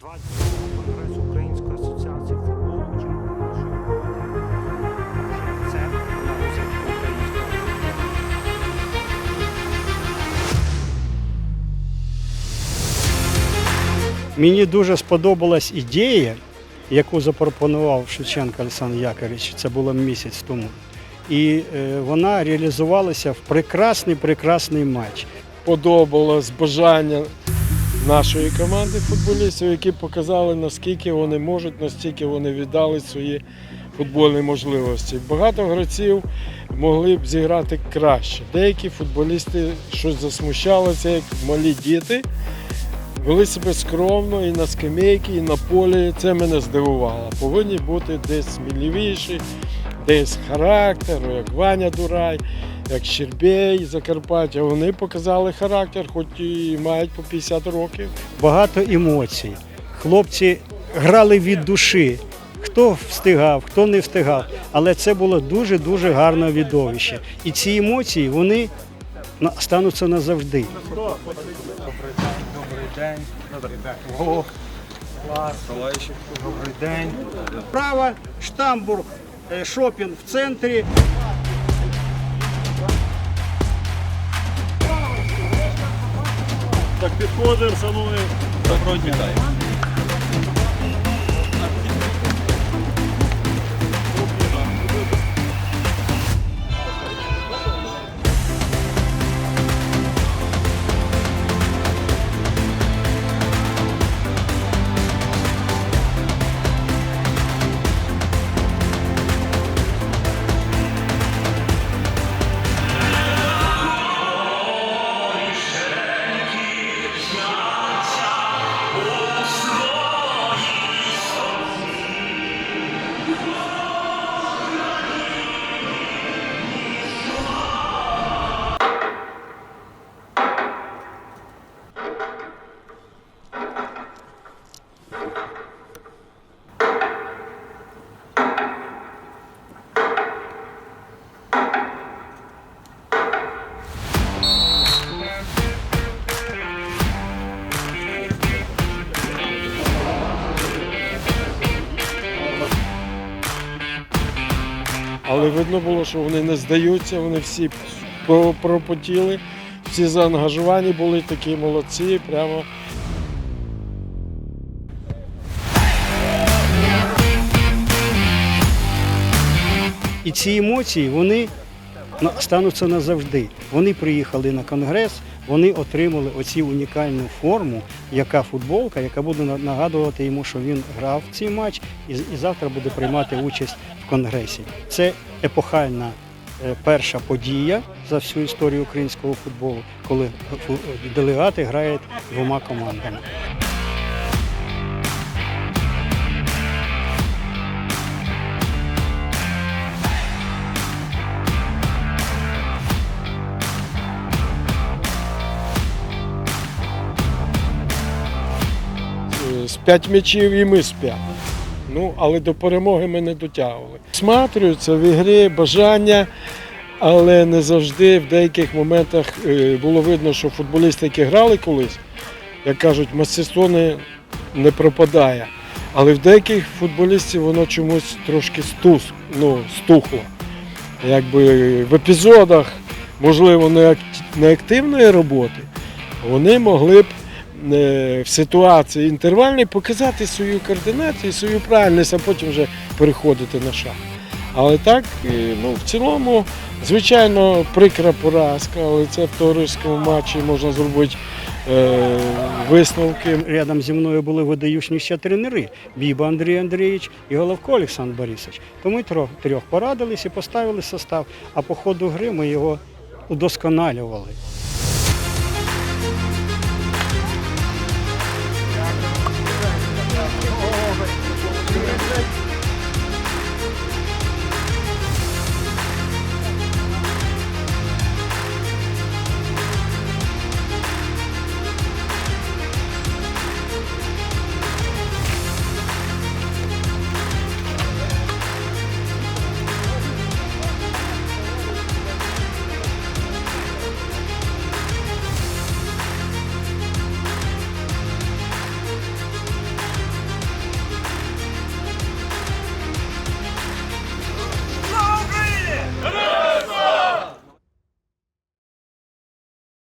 22 конгрес Української асоціації футболу нашої. Це. Мені дуже сподобалась ідея, яку запропонував Шевченко Олександр Яковлевич, це було місяць тому. І е, вона реалізувалася в прекрасний прекрасний матч. подобалось бажання нашої команди футболістів, які показали, наскільки вони можуть, наскільки вони віддали свої футбольні можливості. Багато гравців могли б зіграти краще. Деякі футболісти щось засмущалися, як малі діти. Вели себе скромно і на скамейці, і на полі. Це мене здивувало. Повинні бути десь сміливіші, десь характер, як Ваня Дурай, як Щербей Закарпаття. Вони показали характер, хоч і мають по 50 років. Багато емоцій. Хлопці грали від душі. Хто встигав, хто не встигав. Але це було дуже-дуже гарне відовище. І ці емоції вони стануться назавжди. Добрий день. Добрий день. О, клас. Добрий день. Право, штамбург, е, шопінг в центрі. Так підходимо, шановні. Доброго дня. Але видно було, що вони не здаються, вони всі пропотіли, всі заангажовані були такі молодці. Прямо І ці емоції вони стануться назавжди. Вони приїхали на конгрес, вони отримали оці унікальну форму, яка футболка, яка буде нагадувати йому, що він грав в цей матч і, і завтра буде приймати участь в конгресі. Це епохальна е, перша подія за всю історію українського футболу, коли делегати грають двома командами. П'ять м'ячів і ми з п'ять. Ну, але до перемоги ми не дотягували. Смотрюється в ігрі бажання, але не завжди в деяких моментах е, було видно, що футболісти, які грали колись, як кажуть, мастерство не, не пропадає. Але в деяких футболістів воно чомусь трошки стус, ну, стухло. Якби в епізодах, можливо, не активної роботи, вони могли б в ситуації інтервальній показати свою координацію, свою правильність, а потім вже переходити на шаг. Але так, е, ну, в цілому, звичайно, прикра поразка, але це в товариському матчі можна зробити е, висновки. Рядом зі мною були видаючніші тренери Біба Андрій Андрійович і Головко Олександр Борисович. То ми трьох, трьох порадились і поставили состав, а по ходу гри ми його удосконалювали.